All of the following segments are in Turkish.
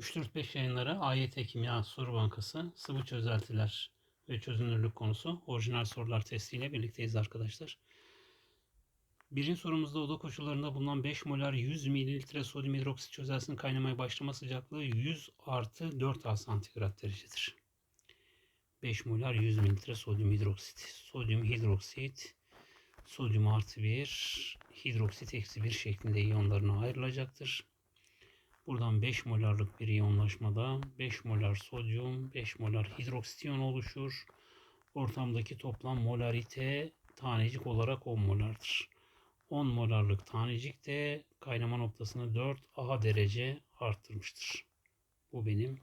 3-4-5 yayınları AYT Kimya Soru Bankası sıvı çözeltiler ve çözünürlük konusu orijinal sorular testiyle birlikteyiz arkadaşlar. Birinci sorumuzda oda koşullarında bulunan 5 molar 100 mililitre sodyum hidroksit çözeltisinin kaynamaya başlama sıcaklığı 100 artı 4 A santigrat derecedir. 5 molar 100 mililitre sodyum hidroksit. Sodyum hidroksit sodyum artı 1 hidroksit eksi 1 şeklinde iyonlarına ayrılacaktır. Buradan 5 molarlık bir iyonlaşmada 5 molar sodyum, 5 molar hidroksit iyonu oluşur. Ortamdaki toplam molarite tanecik olarak 10 molardır. 10 molarlık tanecik de kaynama noktasını 4 A derece arttırmıştır. Bu benim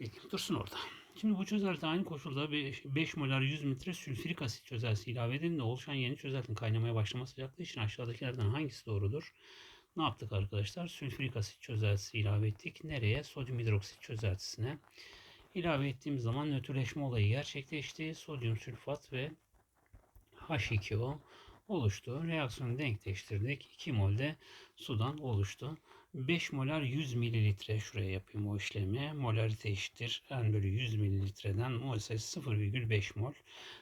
bilgim dursun orada. Şimdi bu çözelti aynı koşulda 5 molar 100 litre sülfürik asit çözeltisi ilave edildiğinde oluşan yeni çözeltinin kaynamaya başlama sıcaklığı için aşağıdakilerden hangisi doğrudur? Ne yaptık arkadaşlar? Sülfürik asit çözeltisi ilave ettik. Nereye? Sodyum hidroksit çözeltisine. İlave ettiğimiz zaman nötrleşme olayı gerçekleşti. Sodyum sülfat ve H2O oluştu. Reaksiyonu denkleştirdik. 2 mol de sudan oluştu. 5 molar 100 mililitre şuraya yapayım o işlemi. Molarite eşittir. N bölü 100 mililitreden mol sayısı 0,5 mol.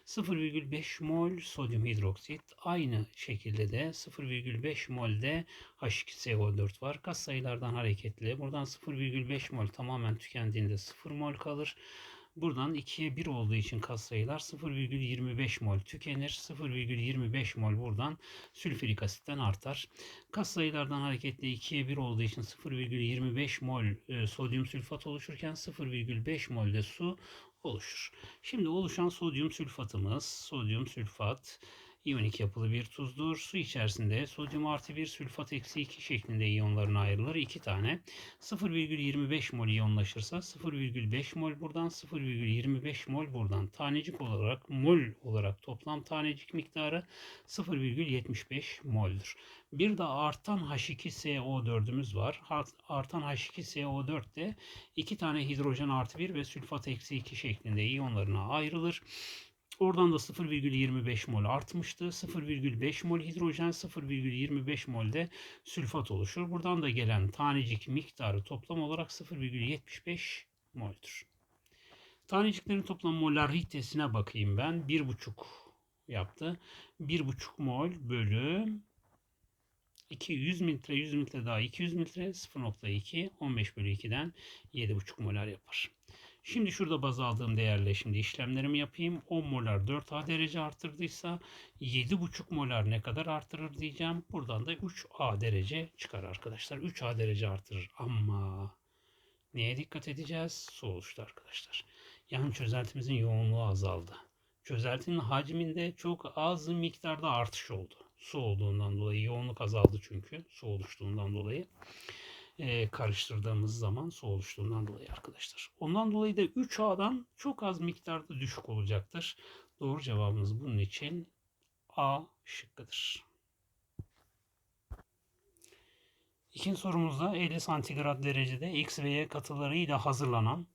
0,5 mol sodyum hidroksit. Aynı şekilde de 0,5 mol de H2SO4 var. Kas sayılardan hareketle buradan 0,5 mol tamamen tükendiğinde 0 mol kalır. Buradan 2'ye 1 olduğu için katsayılar 0,25 mol tükenir. 0,25 mol buradan sülfürik asitten artar. Katsayılardan hareketle 2'ye 1 olduğu için 0,25 mol e, sodyum sülfat oluşurken 0,5 mol de su oluşur. Şimdi oluşan sodyum sülfatımız, sodyum sülfat İyonik yapılı bir tuzdur. Su içerisinde sodyum artı 1 sülfat eksi 2 şeklinde iyonlarına ayrılır. 2 tane 0,25 mol iyonlaşırsa 0,5 mol buradan 0,25 mol buradan. Tanecik olarak mol olarak toplam tanecik miktarı 0,75 mol'dur. Bir de artan H2SO4'ümüz var. Artan H2SO4 de 2 tane hidrojen artı 1 ve sülfat eksi 2 şeklinde iyonlarına ayrılır. Oradan da 0,25 mol artmıştı. 0,5 mol hidrojen, 0,25 mol de sülfat oluşur. Buradan da gelen tanecik miktarı toplam olarak 0,75 mol'dür. Taneciklerin toplam molaritesine bakayım ben. 1,5 yaptı. 1,5 mol bölü 200 mililitre 100 mililitre daha 200 mililitre 0.2 15 bölü 2'den 7,5 molar yapar. Şimdi şurada baz aldığım değerle şimdi işlemlerimi yapayım. 10 molar 4A derece arttırdıysa 7,5 molar ne kadar artırır diyeceğim. Buradan da 3A derece çıkar arkadaşlar. 3A derece artırır ama neye dikkat edeceğiz? Su oluştu arkadaşlar. Yani çözeltimizin yoğunluğu azaldı. Çözeltinin hacminde çok az miktarda artış oldu. Su olduğundan dolayı yoğunluk azaldı çünkü su oluştuğundan dolayı e, karıştırdığımız zaman su oluştuğundan dolayı arkadaşlar. Ondan dolayı da 3A'dan çok az miktarda düşük olacaktır. Doğru cevabımız bunun için A şıkkıdır. İkinci sorumuzda 50 santigrat derecede X ve Y katılarıyla hazırlanan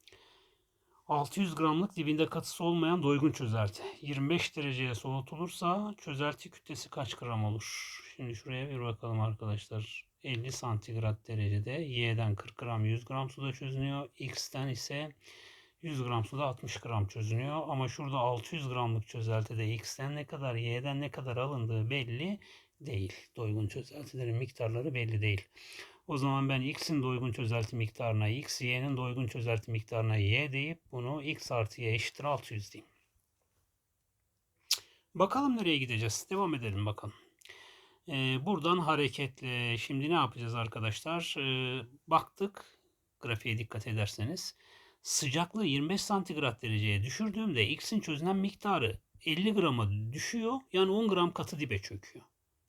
600 gramlık dibinde katısı olmayan doygun çözelti 25 dereceye soğutulursa çözelti kütlesi kaç gram olur? Şimdi şuraya bir bakalım arkadaşlar. 50 santigrat derecede Y'den 40 gram 100 gram suda çözünüyor. X'ten ise 100 gram suda 60 gram çözünüyor. Ama şurada 600 gramlık çözeltide X'ten ne kadar Y'den ne kadar alındığı belli değil. Doygun çözeltilerin miktarları belli değil. O zaman ben x'in doygun çözelti miktarına x, y'nin doygun çözelti miktarına y deyip bunu x artı y eşittir 600 diyeyim. Bakalım nereye gideceğiz. Devam edelim bakalım. Ee, buradan hareketle şimdi ne yapacağız arkadaşlar? Ee, baktık grafiğe dikkat ederseniz. Sıcaklığı 25 santigrat dereceye düşürdüğümde x'in çözünen miktarı 50 grama düşüyor. Yani 10 gram katı dibe çöküyor.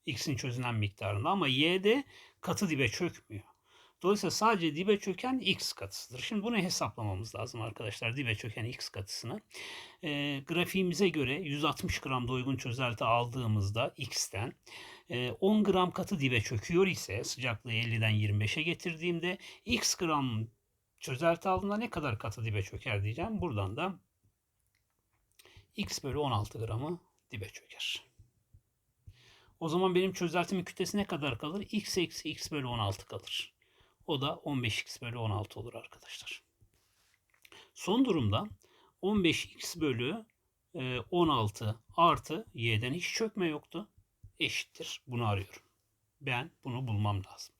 X'in çözünen miktarında ama Y'de katı dibe çökmüyor. Dolayısıyla sadece dibe çöken X katısıdır. Şimdi bunu hesaplamamız lazım arkadaşlar. Dibe çöken X katısını. E, grafiğimize göre 160 gram doygun çözelti aldığımızda X'ten e, 10 gram katı dibe çöküyor ise sıcaklığı 50'den 25'e getirdiğimde X gram çözelti aldığında ne kadar katı dibe çöker diyeceğim. Buradan da X bölü 16 gramı dibe çöker. O zaman benim çözeltimin kütlesi ne kadar kalır? X eksi X bölü 16 kalır. O da 15x bölü 16 olur arkadaşlar. Son durumda 15x bölü e, 16 artı y'den hiç çökme yoktu. Eşittir. Bunu arıyorum. Ben bunu bulmam lazım.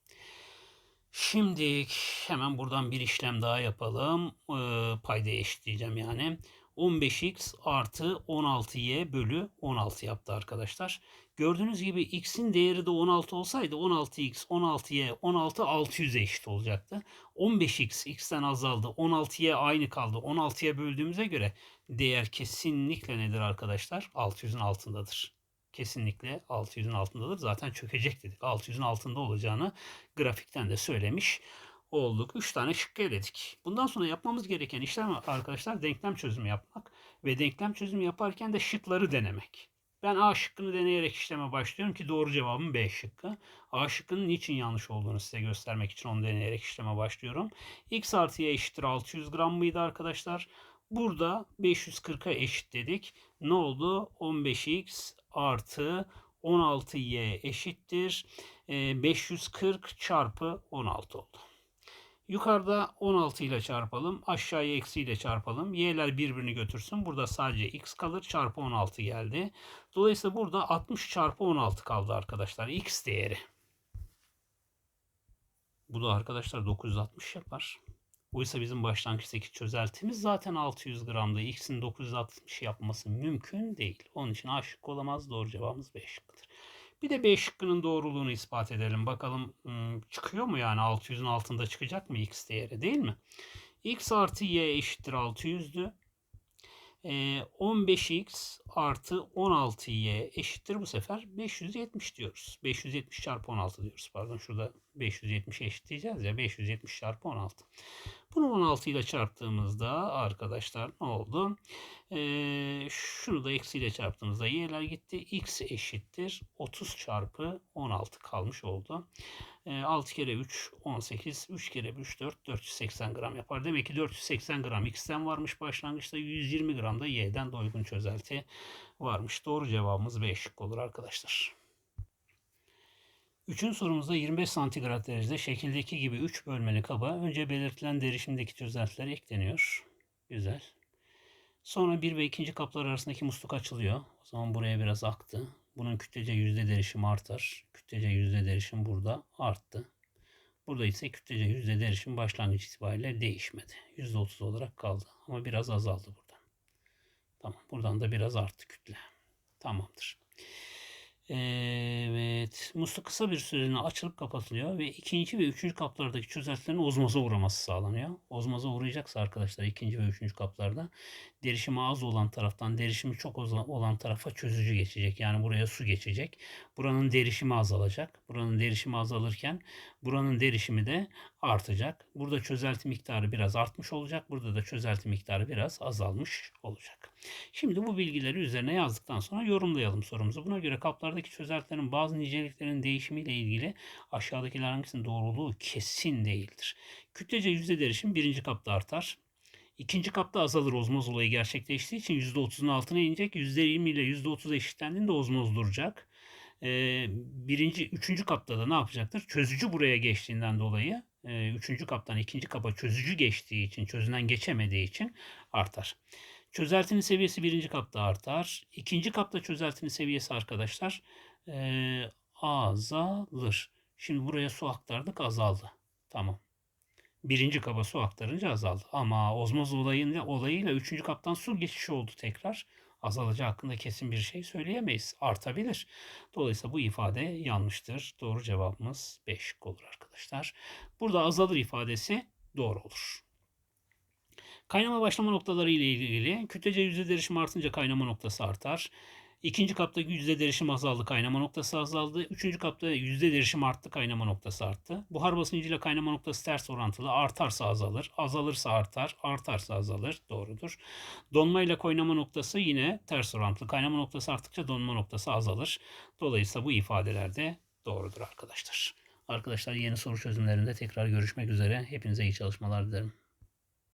Şimdi hemen buradan bir işlem daha yapalım. Ee, paydayı eşitleyeceğim yani. 15x artı 16y bölü 16 yaptı arkadaşlar. Gördüğünüz gibi x'in değeri de 16 olsaydı 16x, 16y, 16 600'e eşit olacaktı. 15x x'ten azaldı. 16y aynı kaldı. 16'ya böldüğümüze göre değer kesinlikle nedir arkadaşlar? 600'ün altındadır. Kesinlikle 600'ün altındadır. Zaten çökecek dedik. 600'ün altında olacağını grafikten de söylemiş olduk. 3 tane şık eledik. Bundan sonra yapmamız gereken işlem arkadaşlar denklem çözümü yapmak ve denklem çözümü yaparken de şıkları denemek. Ben A şıkkını deneyerek işleme başlıyorum ki doğru cevabım B şıkkı. A şıkkının niçin yanlış olduğunu size göstermek için onu deneyerek işleme başlıyorum. X artı Y eşittir 600 gram mıydı arkadaşlar? Burada 540'a eşit dedik. Ne oldu? 15x artı 16y eşittir. 540 çarpı 16 oldu. Yukarıda 16 ile çarpalım. Aşağıya eksi ile çarpalım. Y'ler birbirini götürsün. Burada sadece x kalır. Çarpı 16 geldi. Dolayısıyla burada 60 çarpı 16 kaldı arkadaşlar. X değeri. Bu da arkadaşlar 960 yapar. Oysa bizim başlangıçtaki çözeltimiz zaten 600 gramda. X'in 960 yapması mümkün değil. Onun için A olamaz. Doğru cevabımız B şıkkıdır. Bir de B şıkkının doğruluğunu ispat edelim. Bakalım çıkıyor mu yani 600'ün altında çıkacak mı X değeri değil mi? X artı Y eşittir 600'dü. 15x artı 16y eşittir bu sefer 570 diyoruz. 570 çarpı 16 diyoruz. Pardon şurada 570 eşitleyeceğiz ya 570 çarpı 16. Bunu 16 ile çarptığımızda arkadaşlar ne oldu? Ee, şunu da eksiyle çarptığımızda y'ler gitti. x eşittir 30 çarpı 16 kalmış oldu. 6 ee, kere 3 18 3 kere 3 4 480 gram yapar. Demek ki 480 gram x'ten varmış başlangıçta 120 gram da y'den doygun çözelti varmış. Doğru cevabımız B şık olur arkadaşlar. Üçüncü sorumuzda 25 santigrat derecede şekildeki gibi 3 bölmeli kaba önce belirtilen derişimdeki çözeltiler ekleniyor. Güzel. Sonra bir ve ikinci kaplar arasındaki musluk açılıyor. O zaman buraya biraz aktı. Bunun kütlece yüzde derişim artar. Kütlece yüzde derişim burada arttı. Burada ise kütlece yüzde derişim başlangıç itibariyle değişmedi. Yüzde otuz olarak kaldı. Ama biraz azaldı buradan. Tamam. Buradan da biraz arttı kütle. Tamamdır. Evet. Musluk kısa bir süreliğine açılıp kapatılıyor ve ikinci ve üçüncü kaplardaki çözeltilerin ozmoza uğraması sağlanıyor. Ozmoza uğrayacaksa arkadaşlar ikinci ve üçüncü kaplarda derişimi az olan taraftan derişimi çok olan tarafa çözücü geçecek. Yani buraya su geçecek. Buranın derişimi azalacak. Buranın derişimi azalırken buranın derişimi de artacak. Burada çözelti miktarı biraz artmış olacak. Burada da çözelti miktarı biraz azalmış olacak. Şimdi bu bilgileri üzerine yazdıktan sonra yorumlayalım sorumuzu. Buna göre kaplardaki çözeltilerin bazı niceliklerin değişimiyle ilgili aşağıdakiler hangisinin doğruluğu kesin değildir. Kütlece yüzde derişim birinci kapta artar. İkinci kapta azalır ozmoz olayı gerçekleştiği için %30'un altına inecek. %20 ile %30 eşitlendiğinde ozmoz duracak. Ee, birinci, üçüncü kapta da ne yapacaktır? Çözücü buraya geçtiğinden dolayı e, üçüncü kaptan ikinci kapa çözücü geçtiği için, çözünen geçemediği için artar. Çözeltinin seviyesi birinci kapta artar. İkinci kapta çözeltinin seviyesi arkadaşlar e, azalır. Şimdi buraya su aktardık azaldı. Tamam birinci kaba su aktarınca azaldı. Ama ozmoz olayıyla, olayıyla üçüncü kaptan su geçişi oldu tekrar. Azalacağı hakkında kesin bir şey söyleyemeyiz. Artabilir. Dolayısıyla bu ifade yanlıştır. Doğru cevabımız 5 olur arkadaşlar. Burada azalır ifadesi doğru olur. Kaynama başlama noktaları ile ilgili kütlece yüzde derişim artınca kaynama noktası artar. İkinci kapta yüzde derişim azaldı, kaynama noktası azaldı. Üçüncü kapta yüzde derişim arttı, kaynama noktası arttı. Buhar basıncıyla kaynama noktası ters orantılı. Artarsa azalır, azalırsa artar, artarsa azalır. Doğrudur. Donma ile kaynama noktası yine ters orantılı. Kaynama noktası arttıkça donma noktası azalır. Dolayısıyla bu ifadeler de doğrudur arkadaşlar. Arkadaşlar yeni soru çözümlerinde tekrar görüşmek üzere. Hepinize iyi çalışmalar dilerim.